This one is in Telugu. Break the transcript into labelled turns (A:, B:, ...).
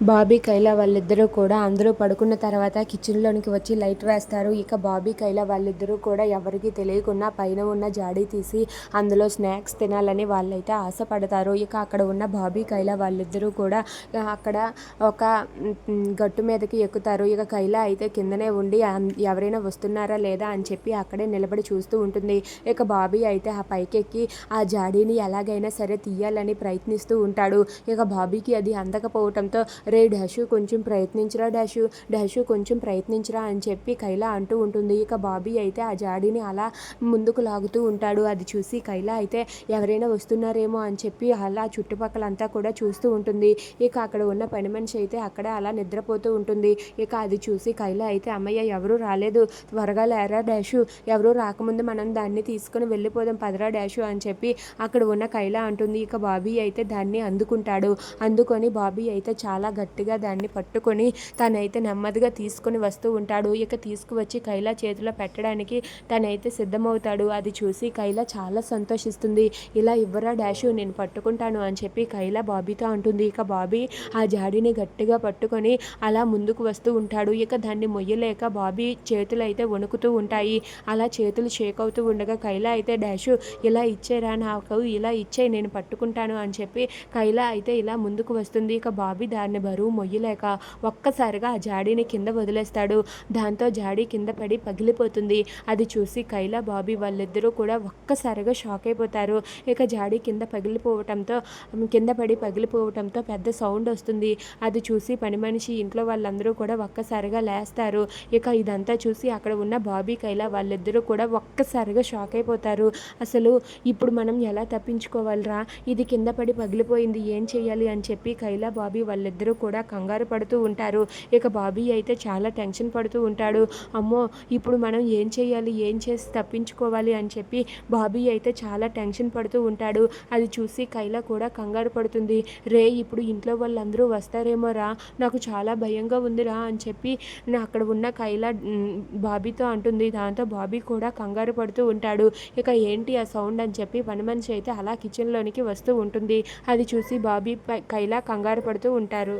A: బాబీ కైలా వాళ్ళిద్దరూ కూడా అందరూ పడుకున్న తర్వాత కిచెన్లోనికి వచ్చి లైట్ వేస్తారు. ఇక బాబీ కైలా వాళ్ళిద్దరూ కూడా ఎవరికీ తెలియకుండా పైన ఉన్న జాడీ తీసి అందులో స్నాక్స్ తినాలని వాళ్ళైతే ఆశపడతారు. ఇక అక్కడ ఉన్న బాబీ కైలా వాళ్ళిద్దరూ కూడా అక్కడ ఒక గట్టు మీదకి ఎక్కుతారు. ఇక కైలా అయితే కిందనే ఉండి ఎవరైనా వస్తున్నారా లేదా? అని చెప్పి అక్కడే నిలబడి చూస్తూ ఉంటుంది. ఇక బాబీ అయితే ఆ పైకెక్కి ఆ జాడీని ఎలాగైనా సరే తీయాలని ప్రయత్నిస్తూ ఉంటాడు. ఇక బాబీకి అది అందకపోవటంతో రే డాషు కొంచెం ప్రయత్నించరా డాషు. డాషు కొంచెం ప్రయత్నించరా అని చెప్పి కైలా అంటూ ఉంటుంది. ఇక బాబీ అయితే ఆ జాడీని అలా ముందుకు లాగుతూ ఉంటాడు. అది చూసి కైలా అయితే ఎవరైనా వస్తున్నారేమో అని చెప్పి అలా చుట్టుపక్కలంతా కూడా చూస్తూ ఉంటుంది. ఇక అక్కడ ఉన్న పని మనిషి అయితే అక్కడే అలా నిద్రపోతూ ఉంటుంది. ఇక అది చూసి కైలా అయితే అమ్మయ్య ఎవరు రాలేదు. త్వరగా లేరా డాషు? ఎవరు రాకముందు మనం దాన్ని తీసుకుని వెళ్ళిపోదాం పదరా డాషు అని చెప్పి అక్కడ ఉన్న కైలా అంటుంది. ఇక బాబీ అయితే దాన్ని అందుకుంటాడు. అందుకొని బాబీ అయితే చాలా గట్టిగా దాన్ని పట్టుకొని తనైతే నెమ్మదిగా తీసుకొని వస్తూ ఉంటాడు. ఇక తీసుకువచ్చి కైలా చేతిలో పెట్టడానికి తనైతే సిద్ధమవుతాడు. అది చూసి కైలా చాలా సంతోషిస్తుంది. ఇలా ఇవ్వరా డాషు నేను పట్టుకుంటాను అని చెప్పి కైలా బాబీతో అంటుంది. ఇక బాబీ ఆ జాడీని గట్టిగా పట్టుకొని అలా ముందుకు వస్తూ ఉంటాడు. ఇక దాన్ని మొయ్యలేక బాబీ చేతులు అయితే వణుకుతూ ఉంటాయి. అలా చేతులు షేక్ అవుతూ ఉండగా కైలా అయితే డాషు ఇలా ఇచ్చేరా నాకు ఇలా ఇచ్చే నేను పట్టుకుంటాను అని చెప్పి కైలా అయితే ఇలా ముందుకు వస్తుంది. ఇక బాబీ దాన్ని బరువు మొయ్యలేక ఒక్కసారిగా ఆ జాడీని కింద వదిలేస్తాడు. దాంతో జాడీ కింద పడి పగిలిపోతుంది. అది చూసి కైలా బాబీ వాళ్ళిద్దరూ కూడా ఒక్కసారిగా షాక్ అయిపోతారు. ఇక జాడీ కింద పగిలిపోవటంతో కింద పడి పగిలిపోవటంతో పెద్ద సౌండ్ వస్తుంది. అది చూసి పని మనిషి ఇంట్లో వాళ్ళందరూ కూడా ఒక్కసారిగా లేస్తారు. ఇక ఇదంతా చూసి అక్కడ ఉన్న బాబీ కైలా వాళ్ళిద్దరూ కూడా ఒక్కసారిగా షాక్ అయిపోతారు. అసలు ఇప్పుడు మనం ఎలా తప్పించుకోవాలిరా? ఇది కింద పడి పగిలిపోయింది. ఏం చేయాలి అని చెప్పి కైలా బాబీ వాళ్ళిద్దరూ కూడా కంగారు పడుతూ ఉంటారు. ఇక బాబీ అయితే చాలా టెన్షన్ పడుతూ ఉంటాడు. అమ్మో ఇప్పుడు మనం ఏం చేయాలి? ఏం చేసి తప్పించుకోవాలి? అని చెప్పి బాబీ అయితే చాలా టెన్షన్ పడుతూ ఉంటాడు. అది చూసి కైలా కూడా కంగారు పడుతుంది. రే ఇప్పుడు ఇంట్లో వాళ్ళందరూ వస్తారేమో రా. నాకు చాలా భయంగా ఉందిరా అని చెప్పి నా అక్కడ ఉన్న కైలా బాబీతో అంటుంది. దాంతో బాబీ కూడా కంగారు పడుతూ ఉంటాడు. ఇక ఏంటి ఆ సౌండ్ అని చెప్పి పని మనిషి అయితే అలా కిచెన్లోనికి వస్తూ ఉంటుంది. అది చూసి బాబీ పై- కైలా కంగారు పడుతూ ఉంటారు.